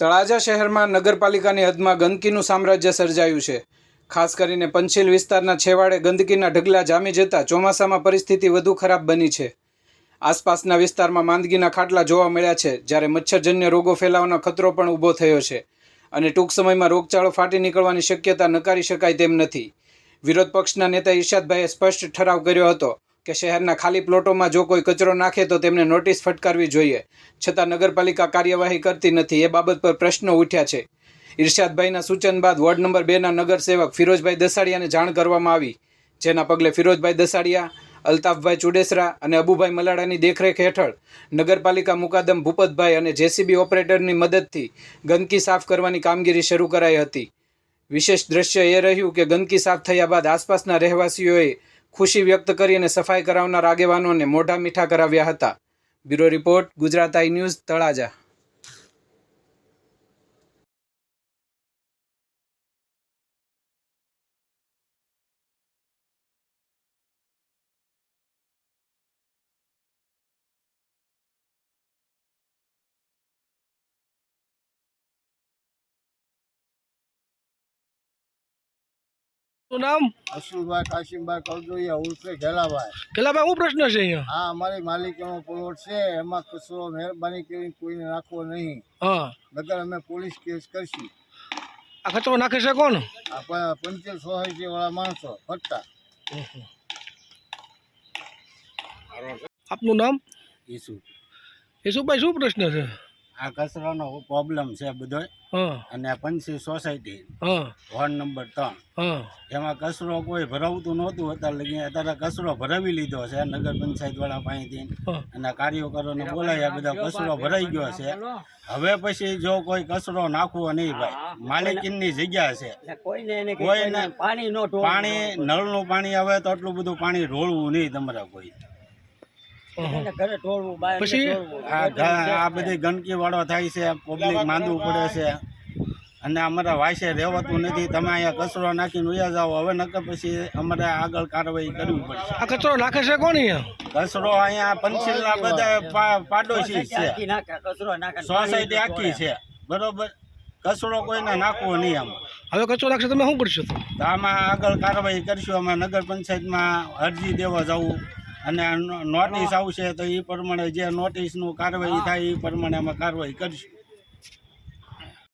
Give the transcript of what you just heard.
તળાજા શહેરમાં નગરપાલિકાની હદમાં ગંદકીનું સામ્રાજ્ય સર્જાયું છે. ખાસ કરીને પંચીલ વિસ્તારના છેવાડે ગંદકીના ઢગલા જામી જતા ચોમાસામાં પરિસ્થિતિ વધુ ખરાબ બની છે. આસપાસના વિસ્તારમાં માંદગીના ખાટલા જોવા મળ્યા છે, જ્યારે મચ્છરજન્ય રોગો ફેલાવાનો ખતરો પણ ઊભો થયો છે અને ટૂંક સમયમાં રોગચાળો ફાટી નીકળવાની શક્યતા નકારી શકાય તેમ નથી. વિરોધ પક્ષના નેતા ઇરશાદભાઈએ સ્પષ્ટ ઠરાવ કર્યો હતો કે શહેરના ખાલી પ્લોટોમાં જો કોઈ કચરો નાખે તો તેમને નોટિસ ફટકારવી જોઈએ. છતાં નગરપાલિકા કાર્યવાહી કરતી નથી. એ બાબત પર પ્રશ્નો ઉઠ્યા છે. ઇરશાદભાઈના સૂચન બાદ વોર્ડ નંબર બેના નગરસેવક ફિરોજભાઈ દસાડિયાને જાણ કરવામાં આવી. જેના પગલે ફિરોજભાઈ દસાડિયા, અલ્તાફભાઈ ચુડેસરા અને અબુભાઈ મલાડાની દેખરેખ હેઠળ નગરપાલિકા મુકાદમ ભૂપતભાઈ અને જેસીબી ઓપરેટરની મદદથી ગંદકી સાફ કરવાની કામગીરી શરૂ કરાઈ હતી. વિશેષ દ્રશ્ય એ રહ્યું કે ગંદકી સાફ થયા બાદ આસપાસના રહેવાસીઓએ ખુશી વ્યક્ત કરી અને સફાઈ કરાવનાર આગેવાનોને મોઢા મીઠા કરાવ્યા હતા. Bureau report, Gujarat I news, Talaja. શું નામ? અશુભાઈ કાશીમભાઈ કવદોયા ઉર્ફે ઘેલાભાઈ. ઘેલાભાઈ શું પ્રશ્ન છે અહીંયા? હા અમારી માલિકીનો પ્લોટ છે એમાં કચરો મહેરબાની કરીને કોઈને નાખવો નહીં. હા. નગર અમે પોલીસ કેસ કરશું. આ કચરો નાખે છે કોણ? આ પંચર સોસાયટી વાળા માણસો ફરતા આપનું નામ? ઈસુ. યશુભાઈ શું પ્રશ્ન છે? આ કચરાનો પ્રોબ્લેમ છે બધો. અને પંચી સોસાયટી વોર્ડ નંબર ત્રણ. એમાં કચરો કોઈ ભરાવતું નહોતું અત્યારે લગી અત્યારે કચરો ભરાવી લીધો છે નગર પંચાયત વાળા પાસેથી. અને કાર્યકરોને બોલાવ્યા બધા કચરો ભરાઈ ગયો છે. હવે પછી જો કોઈ કચરો નાખવો નહીં ભાઈ. માલિકીની જગ્યા છે. કોઈને પાણી પાણી નળનું પાણી આવે તો આટલું બધું પાણી રોળવું નહીં તમારે કોઈ. પછી આ બધી ગંદકી વાળો થાય છે પબ્લિક માંદવું પડે છે. અને અમારા વાસે રહેવાતું નથી. તમે અહીંયા કચરો નાખીને ઉયા જાઓ. હવે નકર પછી અમારે આગળ કાર્યવાહી કરવી પડશે. આ કચરો નાખે છે કોણ અહીંયા? કચરો અહીંયા પંચીલના બધા પા- પાડોશી છે. સોસાયટી આખી છે. બરોબર? કચરો કોઈને નાખવો નહીં આમ. હવે કચરો નાખશે તમે શું કરશો? આમાં આગળ કાર્યવાહી કરશું. અમે નગર પંચાયતમાં અરજી દેવા જવું. અને નોટિસ આવશે તો એ પ્રમાણે જે નોટિસનું કાર્યવાહી થાય એ પ્રમાણે અમે કાર્યવાહી કરીશું.